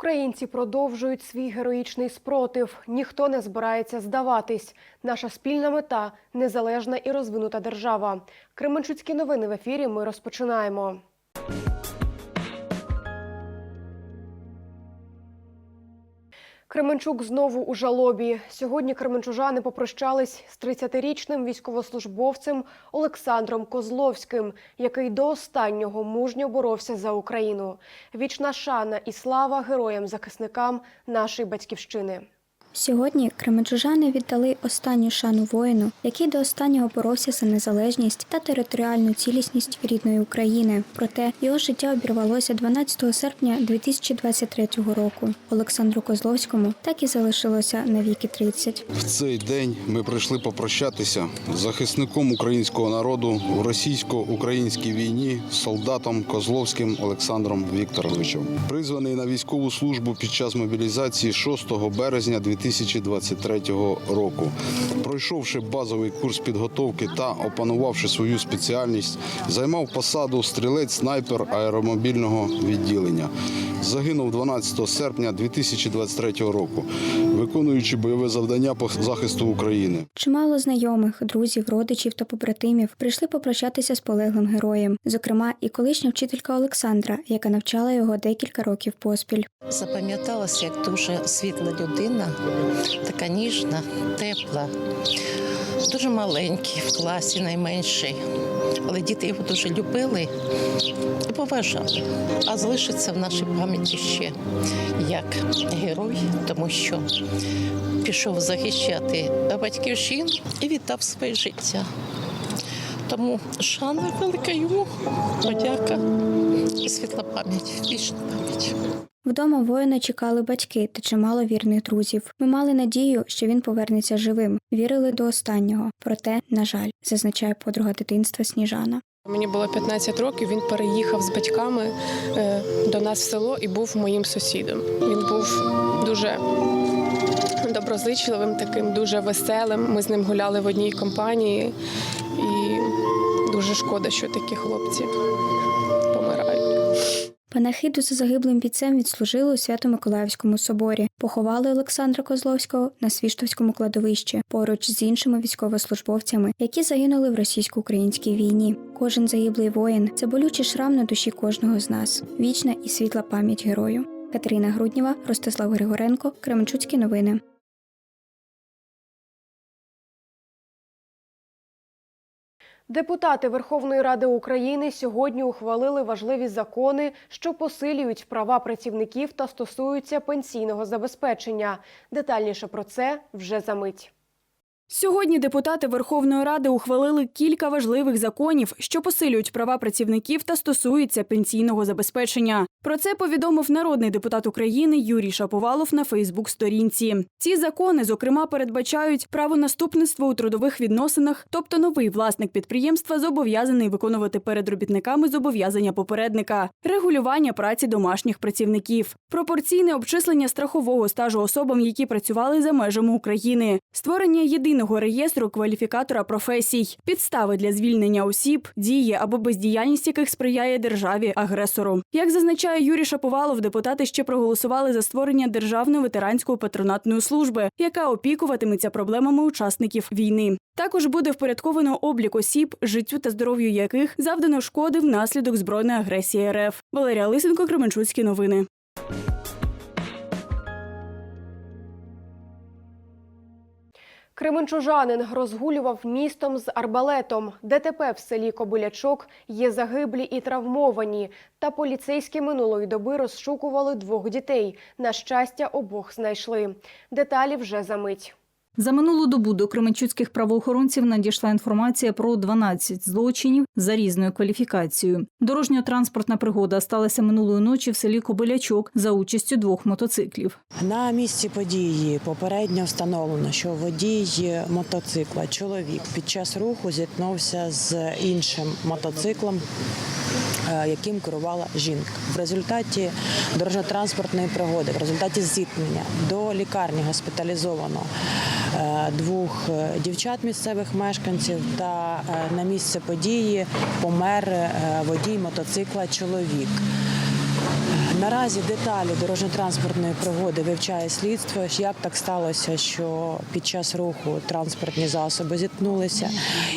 Українці продовжують свій героїчний спротив. Ніхто не збирається здаватись. Наша спільна мета незалежна і розвинута держава. Кременчуцькі новини в ефірі. Ми розпочинаємо. Кременчук знову у жалобі. Сьогодні кременчужани попрощались з 30-річним військовослужбовцем Олександром Козловським, який до останнього мужньо боровся за Україну. Вічна шана і слава героям-захисникам нашої батьківщини. Сьогодні кременчужани віддали останню шану воїну, який до останнього боровся за незалежність та територіальну цілісність рідної України. Проте його життя обірвалося 12 серпня 2023 року. Олександру Козловському так і залишилося навіки 30. В цей день ми прийшли попрощатися з захисником українського народу у російсько-українській війні, солдатом Козловським Олександром Вікторовичем, призваний на військову службу під час мобілізації 6 березня 2023 року. Пройшовши базовий курс підготовки та опанувавши свою спеціальність, займав посаду стрілець-снайпер аеромобільного відділення. Загинув 12 серпня 2023 року, виконуючи бойове завдання по захисту України. Чимало знайомих, друзів, родичів та побратимів прийшли попрощатися з полеглим героєм, зокрема, і колишня вчителька Олександра, яка навчала його декілька років поспіль. Запам'яталася як дуже світла людина, така ніжна, тепла, дуже маленький в класі, найменший. Але діти його дуже любили і поважали. А залишиться в нашій пам'яті ще як герой, тому що пішов захищати батьківщину і віддав своє життя. Тому шана велика йому, подяка і світла пам'ять, вічна пам'ять. Вдома воїна чекали батьки та чимало вірних друзів. Ми мали надію, що він повернеться живим. Вірили до останнього. Проте, на жаль, зазначає подруга дитинства Сніжана. Мені було 15 років. Він переїхав з батьками е, до нас в село і був моїм сусідом. Він був дуже доброзичливим, таким дуже веселим. Ми з ним гуляли в одній компанії, і дуже шкода, що такі хлопці. Панахиду за загиблим бійцем відслужили у Свято-Миколаївському соборі. Поховали Олександра Козловського на Свіштовському кладовищі поруч з іншими військовослужбовцями, які загинули в російсько-українській війні. Кожен загиблий воїн це болючий шрам на душі кожного з нас. Вічна і світла пам'ять герою. Катерина Грудніва, Ростислав Григоренко, Кременчуцькі новини. Депутати Верховної Ради України сьогодні ухвалили важливі закони, що посилюють права працівників та стосуються пенсійного забезпечення. Детальніше про це вже за мить. Сьогодні депутати Верховної Ради ухвалили кілька важливих законів, що посилюють права працівників та стосуються пенсійного забезпечення. Про це повідомив народний депутат України Юрій Шаповалов на Фейсбук-сторінці. Ці закони, зокрема, передбачають право наступництва у трудових відносинах, тобто новий власник підприємства зобов'язаний виконувати перед робітниками зобов'язання попередника, регулювання праці домашніх працівників, пропорційне обчислення страхового стажу особам, які працювали за межами України, створення єдиного реєстру кваліфікатора професій, підстави для звільнення осіб, дії або бездіяльність яких сприяє державі агресору. Як зазначає Юрій Шаповалов, депутати ще проголосували за створення державної ветеранської патронатної служби, яка опікуватиметься проблемами учасників війни. Також буде впорядковано облік осіб, життю та здоров'ю яких завдано шкоди внаслідок збройної агресії РФ. Валерія Лисенко, Кременчуцькі новини. Кременчужанин розгулював містом з арбалетом. ДТП в селі Кобилячок є загиблі і травмовані. Та поліцейські минулої доби розшукували двох дітей. На щастя, обох знайшли. Деталі вже за мить. За минулу добу до кременчуцьких правоохоронців надійшла інформація про 12 злочинів за різною кваліфікацією. Дорожньо-транспортна пригода сталася минулої ночі в селі Кобилячок за участю двох мотоциклів. На місці події попередньо встановлено, що водій мотоцикла, чоловік, під час руху зіткнувся з іншим мотоциклом, е, яким керувала жінка. В результаті дорожньо-транспортної пригоди, в результаті зіткнення до лікарні госпіталізовано двох е, дівчат місцевих мешканців, та е, на місце події помер е, водій мотоцикла чоловік. Наразі деталі дорожньо-транспортної пригоди вивчає слідство. Як так сталося, що під час руху транспортні засоби зіткнулися,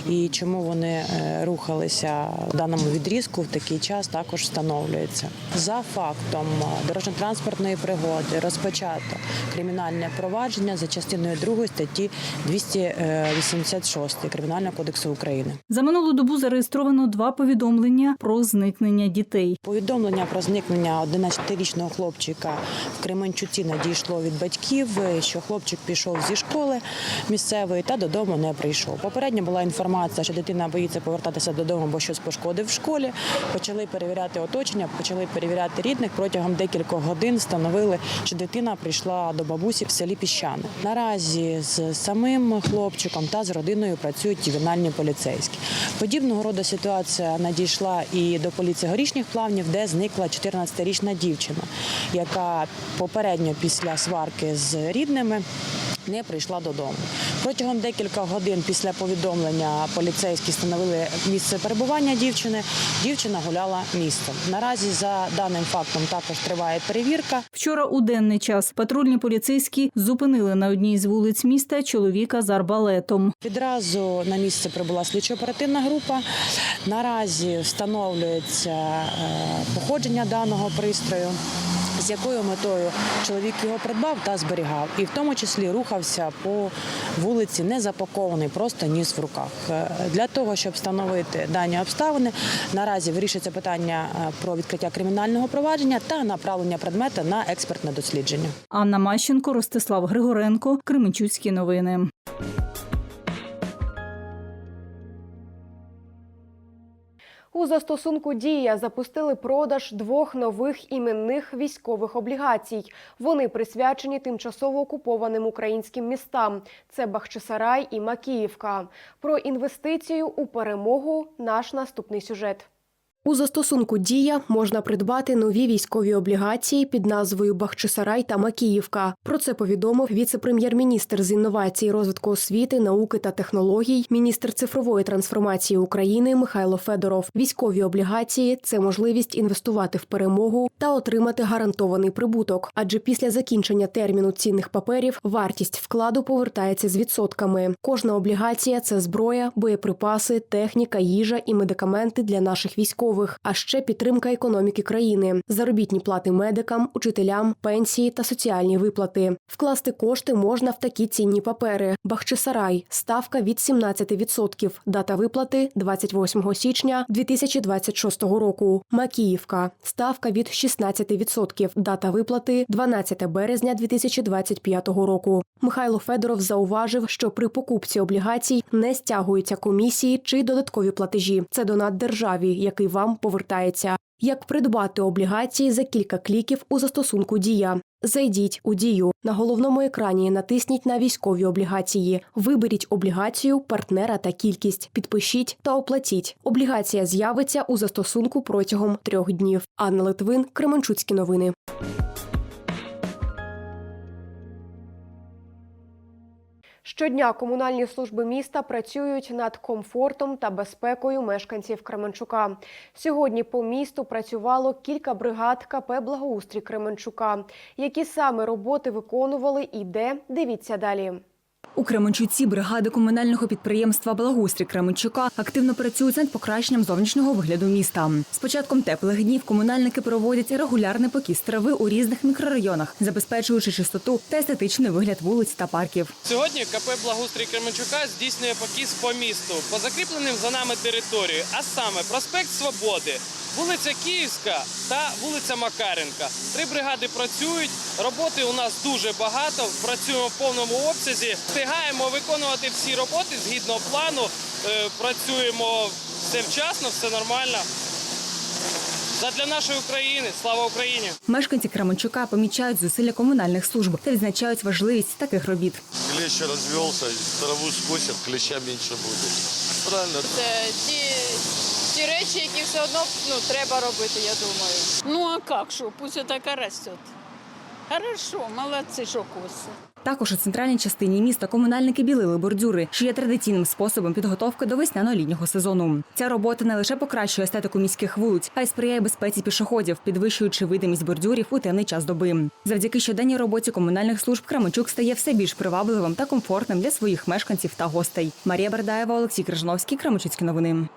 і чому вони е, рухалися в даному відрізку в такий час, також встановлюється. За фактом е, дорожньо-транспортної пригоди розпочато кримінальне провадження за частиною 2 статті 286 Кримінального кодексу України. За минулу добу зареєстровано два повідомлення про зникнення дітей. Повідомлення про зникнення 11-річного хлопчика в Кременчуці надійшло від батьків, що хлопчик пішов зі школи місцевої та додому не прийшов. Попередньо була інформація, що дитина боїться повертатися додому, бо щось пошкодив в школі. Почали перевіряти оточення, почали перевіряти рідних. Протягом декількох годин встановили, що дитина прийшла до бабусі в селі Піщане. Наразі з самим хлопчиком та з родиною працюють ювенальні поліцейські. Подібного роду ситуація надійшла і до поліції горішніх плавнів, де зникла 14-річна дівчина, яка попередньо після сварки з рідними. Не прийшла додому. Протягом декількох годин після повідомлення поліцейські встановили місце перебування дівчини. Дівчина гуляла містом. Наразі за даним фактом також триває перевірка. Вчора у денний час патрульні поліцейські зупинили на одній з вулиць міста чоловіка з арбалетом. Відразу на місце прибула слідчо-оперативна група. Наразі встановлюється е, походження даного пристрою. З якою метою чоловік його придбав та зберігав, і в тому числі рухався по вулиці не запакований, просто ніс в руках. Е, Для того щоб встановити дані обставини, наразі вирішується питання е, про відкриття кримінального провадження та направлення предмета на експертне дослідження. Анна Мащенко, Ростислав Григоренко, Кременчуцькі новини. У застосунку Дія запустили продаж двох нових іменних військових облігацій. Вони присвячені тимчасово окупованим українським містам. Це Бахчисарай і Макіївка. Про інвестицію у перемогу наш наступний сюжет. У застосунку Дія можна придбати нові військові облігації під назвою Бахчисарай та Макіївка. Про це повідомив віце-прем'єр-міністр з інновацій, розвитку освіти, науки та технологій, міністр цифрової трансформації України Михайло Федоров. Військові облігації це можливість інвестувати в перемогу та отримати гарантований прибуток. Адже після закінчення терміну цінних паперів вартість вкладу повертається з відсотками. Кожна облігація це зброя, боєприпаси, техніка, їжа і медикаменти для наших військових, а ще підтримка економіки країни, заробітні плати медикам, учителям, пенсії та соціальні виплати. Вкласти кошти можна в такі цінні папери: Бахчисарай, ставка від 17%, дата виплати 28 січня 2026 року. Макіївка, ставка від 16%, дата виплати 12 березня 2025 року. Михайло Федоров зауважив, що при покупці облігацій не стягуються комісії чи додаткові платежі. Це донат державі, який вам повертається. Як придбати облігації за кілька кліків у застосунку Дія? Зайдіть у дію на головному екрані. Натисніть на військові облігації. Виберіть облігацію, партнера та кількість. Підпишіть та оплатіть. Облігація з'явиться у застосунку протягом трьох днів. Анна Литвин, Кременчуцькі новини. Щодня комунальні служби міста працюють над комфортом та безпекою мешканців Кременчука. Сьогодні по місту працювало кілька бригад КП Благоустрій Кременчука. Які саме роботи виконували і де, дивіться далі. У Кременчуці бригади комунального підприємства Благоустрій Кременчука активно працюють над покращенням зовнішнього вигляду міста. З початком теплих днів комунальники проводять регулярний покіс трави у різних мікрорайонах, забезпечуючи чистоту та естетичний вигляд вулиць та парків. Сьогодні КП Благоустрій Кременчука здійснює покіс по місту по закріпленим за нами території, а саме проспект Свободи, вулиця Київська та вулиця Макаренка. Три бригади працюють. Роботи у нас дуже багато. Працюємо в повному обсязі Встигаємо виконувати всі роботи згідно плану. Е, Працюємо все вчасно, все нормально. Задля нашої України, слава Україні! Мешканці Кременчука помічають зусилля комунальних служб та відзначають важливість таких робіт. Клещ розвелся, траву скосять, клеща менше буде. Правильно. Це ті, ті речі, які все одно ну, треба робити, я думаю. Ну а как что, пусть это растет. Хорошо, молодцы, что косы. Також у центральній частині міста комунальники білили бордюри, що є традиційним способом підготовки до весняно-літнього сезону. Ця робота не лише покращує естетику міських вулиць, а й сприяє безпеці пішоходів, підвищуючи видимість бордюрів у темний час доби. Завдяки щоденній роботі комунальних служб Кременчук стає все більш привабливим та комфортним для своїх мешканців та гостей. Марія Бердаєва, Олексій Крижановський, Кременчуцькі новини.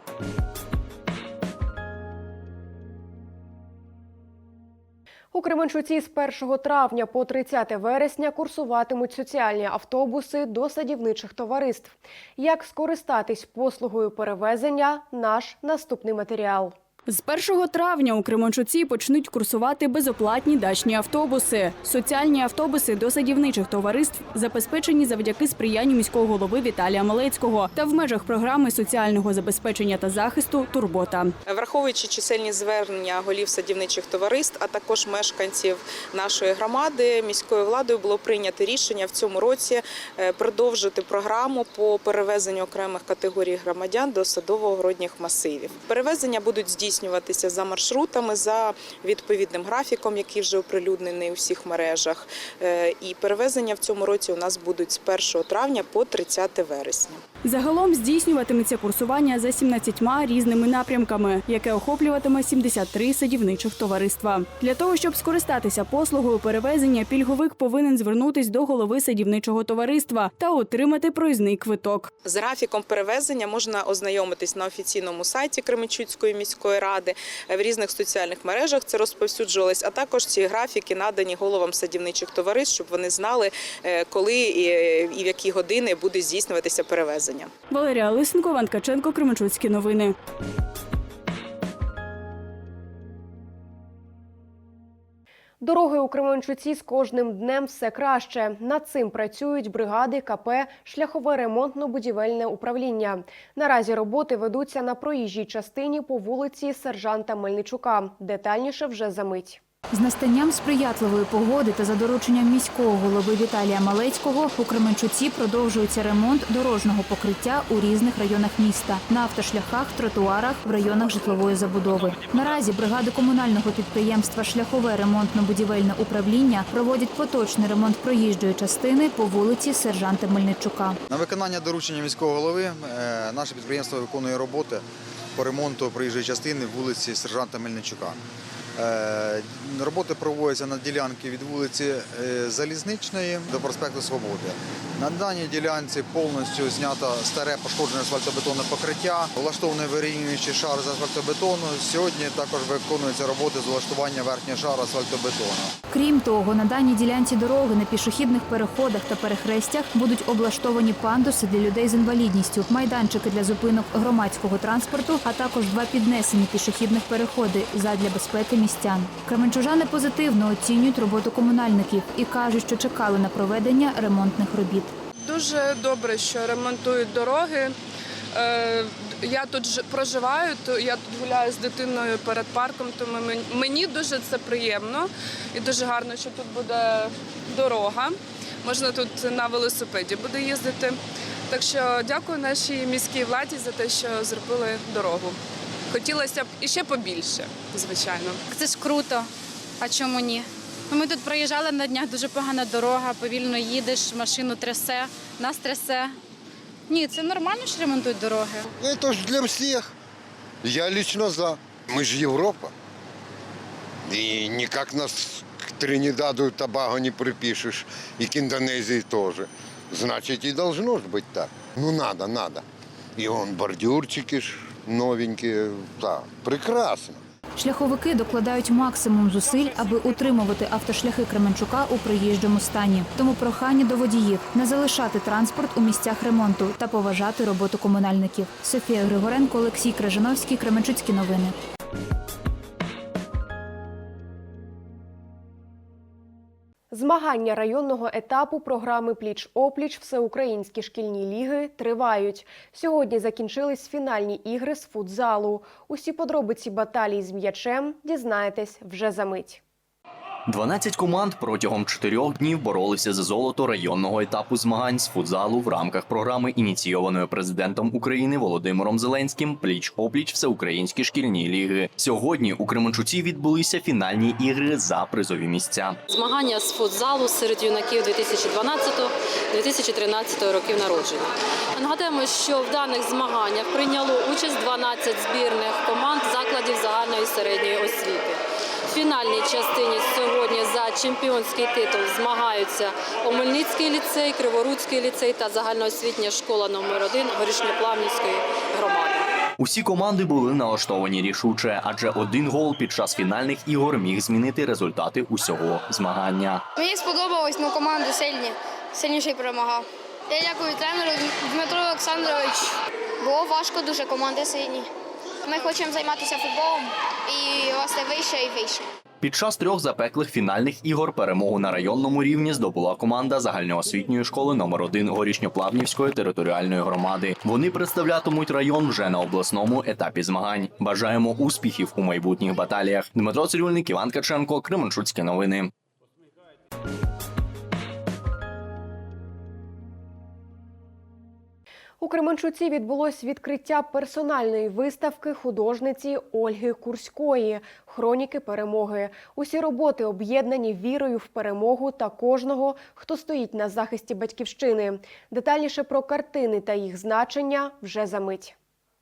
У Кременчуці з 1 травня по 30 вересня курсуватимуть соціальні автобуси до садівничих товариств. Як скористатись послугою перевезення – наш наступний матеріал. З 1 травня у Кременчуці почнуть курсувати безоплатні дачні автобуси. Соціальні автобуси до садівничих товариств забезпечені завдяки сприянню міського голови Віталія Малецького та в межах програми соціального забезпечення та захисту Турбота. Враховуючи чисельні звернення голів садівничих товариств, а також мешканців нашої громади, міською владою було прийнято рішення в цьому році е, продовжити програму по перевезенню окремих категорій громадян до садово-городніх масивів. Перевезення будуть здійснюватися за маршрутами, за відповідним графіком, який вже оприлюднений у всіх мережах. Е, І перевезення в цьому році у нас будуть з 1 травня по 30 вересня. Загалом здійснюватиметься курсування за 17 різними напрямками, яке охоплюватиме 73 садівничих товариства. Для того щоб скористатися послугою перевезення, пільговик повинен звернутись до голови садівничого товариства та отримати проїзний квиток. З графіком перевезення можна ознайомитись на офіційному сайті Кременчуцької міської ради. В різних соціальних мережах це розповсюджувалось, а також ці графіки надані головам садівничих товариств, щоб вони знали, е, коли і в які години буде здійснюватися перевезення. Валерія Лисенко, Іван Ткаченко, Кременчуцькі новини. Дороги у Кременчуці з кожним днем все краще. Над цим працюють бригади КП «Шляхове ремонтно-будівельне управління». Наразі роботи ведуться на проїжджій частині по вулиці Сержанта Мельничука. Детальніше вже за мить. З настанням сприятливої погоди та за дорученням міського голови Віталія Малецького у Кременчуці продовжується ремонт дорожнього покриття у різних районах міста на автошляхах, тротуарах, в районах житлової забудови. Наразі бригади комунального підприємства Шляхове ремонтно-будівельне управління проводять поточний ремонт проїжджої частини по вулиці Сержанта Мельничука. На виконання доручення міського голови е, наше підприємство виконує роботи по ремонту проїжджої частини вулиці Сержанта Мельничука. Е, Роботи проводяться на ділянці від вулиці е, Залізничної до проспекту Свободи. На даній ділянці повністю знято старе пошкоджене асфальтобетонне покриття, влаштований вирівнюючий шар з асфальтобетону. Сьогодні також виконуються роботи з влаштування верхнього шару асфальтобетону. Крім того, на даній ділянці дороги на пішохідних переходах та перехрестях будуть облаштовані пандуси для людей з інвалідністю, майданчики для зупинок громадського транспорту, а також два піднесені пішохідних переходи задля безпеки містян. Кременчужани позитивно оцінюють роботу комунальників і кажуть, що чекали на проведення ремонтних робіт. Дуже добре, що ремонтують дороги. Е, Я тут проживаю, то я тут гуляю з дитиною перед парком, тому мені дуже це приємно і дуже гарно, що тут буде дорога. Можна тут на велосипеді буде їздити. Так що дякую нашій міській владі за те, що зробили дорогу Хотілося б іще побільше, звичайно. Це ж круто. А чому ні? Ну, Ми тут проїжджали на днях, дуже погана дорога, повільно їдеш, машину трясе, нас трясе. Ні, це нормально, що ремонтують дороги. Это ж для всех. Я лично за. Мы же Европа. И никак нас к Тринидаду и Табаго не припишешь. И к Индонезии тоже. Значит, и должно же быть так. Ну, надо, надо. И он бордюрчики ж новенькие. Так, прекрасно. Шляховики докладають максимум зусиль, аби утримувати автошляхи Кременчука у приїжджому стані. Тому прохання до водіїв не залишати транспорт у місцях ремонту та поважати роботу комунальників. Софія Григоренко, Олексій Крижановський, Кременчуцькі новини. Змагання районного етапу програми Пліч-опліч Всеукраїнські шкільні ліги тривають. Сьогодні закінчились фінальні ігри з футзалу. Усі подробиці баталій з м'ячем дізнаєтесь вже за мить. 12 команд протягом чотирьох днів боролися за золото районного етапу змагань з футзалу в рамках програми, ініційованої президентом України Володимиром Зеленським Пліч опліч всеукраїнські шкільні ліги. Сьогодні у Кременчуці відбулися фінальні ігри за призові місця. Змагання з футзалу серед юнаків 2012-2013 років народження. Нагадаємо, що в даних змаганнях прийняло участь 12 збірних команд закладів загальної середньої освіти. Фінальній частині сьогодні за чемпіонський титул змагаються Омельницький ліцей, Криворуцький ліцей та загальноосвітня школа номер 1 Горішньоплавнівської громади. Усі команди були налаштовані рішуче, адже один гол під час фінальних ігор міг змінити результати усього змагання. Мені сподобалось, ну команди сильні, сильніший перемагав. Я дякую тренеру Дмитро Олександрович. Було важко дуже, команди сильні. Ми хочемо займатися футболом і власне вийшов і вийшов. Під час трьох запеклих фінальних ігор перемогу на районному рівні здобула команда загальноосвітньої школи номер 1 Горішньоплавнівської територіальної громади. Вони представлятимуть район вже на обласному етапі змагань. Бажаємо успіхів у майбутніх баталіях. Дмитро Цирюльник, Іван Каченко, Кременчуцькі новини. У Кременчуці відбулось відкриття персональної виставки художниці Ольги Курської Хроніки перемоги. Усі роботи об'єднані вірою в перемогу та кожного, хто стоїть на захисті батьківщини. Детальніше про картини та їх значення вже за мить.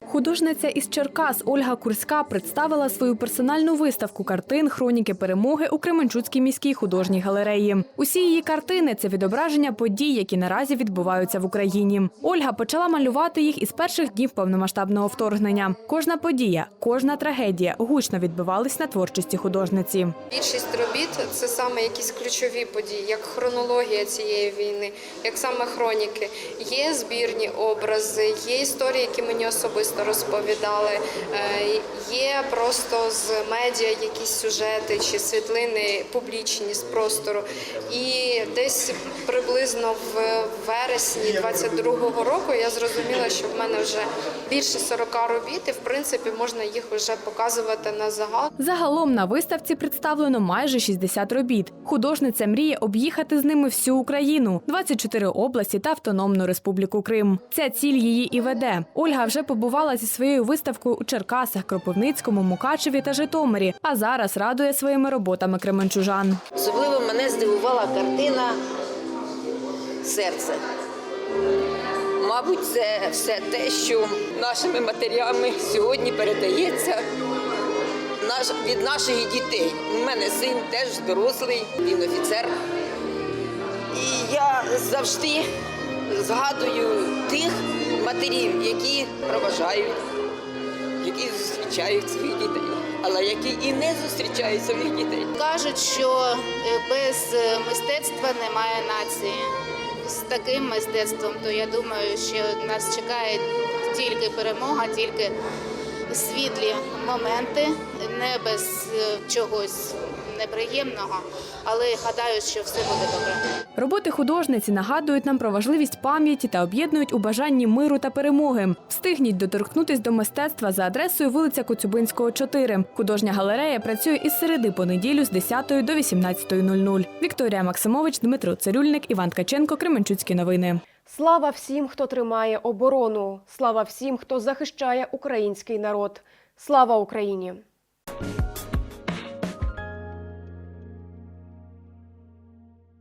Художниця із Черкас Ольга Курська представила свою персональну виставку картин Хроніки перемоги у Кременчуцькій міській художній галереї. Усі її картини це відображення подій, які наразі відбуваються в Україні. Ольга почала малювати їх із перших днів повномасштабного вторгнення. Кожна подія, кожна трагедія гучно відбивались на творчості художниці. Більшість робіт це саме якісь ключові події, як хронологія цієї війни, як саме хроніки. Є збірні образи, є історії, які мені особисто розповідали. е, Є просто з медіа якісь сюжети чи світлини публічні з простору. І десь приблизно в вересні 22-го року я зрозуміла, що в мене вже більше 40 робіт, і в принципі можна їх вже показувати на загал. Загалом на виставці представлено майже 60 робіт. Художниця мріє об'їхати з ними всю Україну, 24 області та Автономну Республіку Крим. Ця ціль її і веде. Ольга вже побувала зі своєю виставкою у Черкасах, Кропивницькому, Мукачеві та Житомирі. А зараз радує своїми роботами кременчужан. Особливо мене здивувала картина серце. Мабуть, це все те, що нашими матерями сьогодні передається від наших дітей. У мене син теж дорослий, він офіцер. І я завжди згадую тих матерів, які проважають, які зустрічають своїх дітей, але які і не зустрічають своїх дітей. Кажуть, що е, без е, мистецтва немає нації. З таким мистецтвом, то я думаю, що нас чекає тільки перемога, тільки світлі моменти, не без е, чогось неприємного, але гадаю, що все буде добре. Роботи художниці нагадують нам про важливість пам'яті та об'єднують у бажанні миру та перемоги. Встигніть доторкнутись до мистецтва за адресою вулиця Коцюбинського, 4. Художня галерея працює із середи по неділю з 10 до 18.00. Вікторія Максимович, Дмитро Цирюльник, Іван Ткаченко, Кременчуцькі новини. Слава всім, хто тримає оборону! Слава всім, хто захищає український народ! Слава Україні!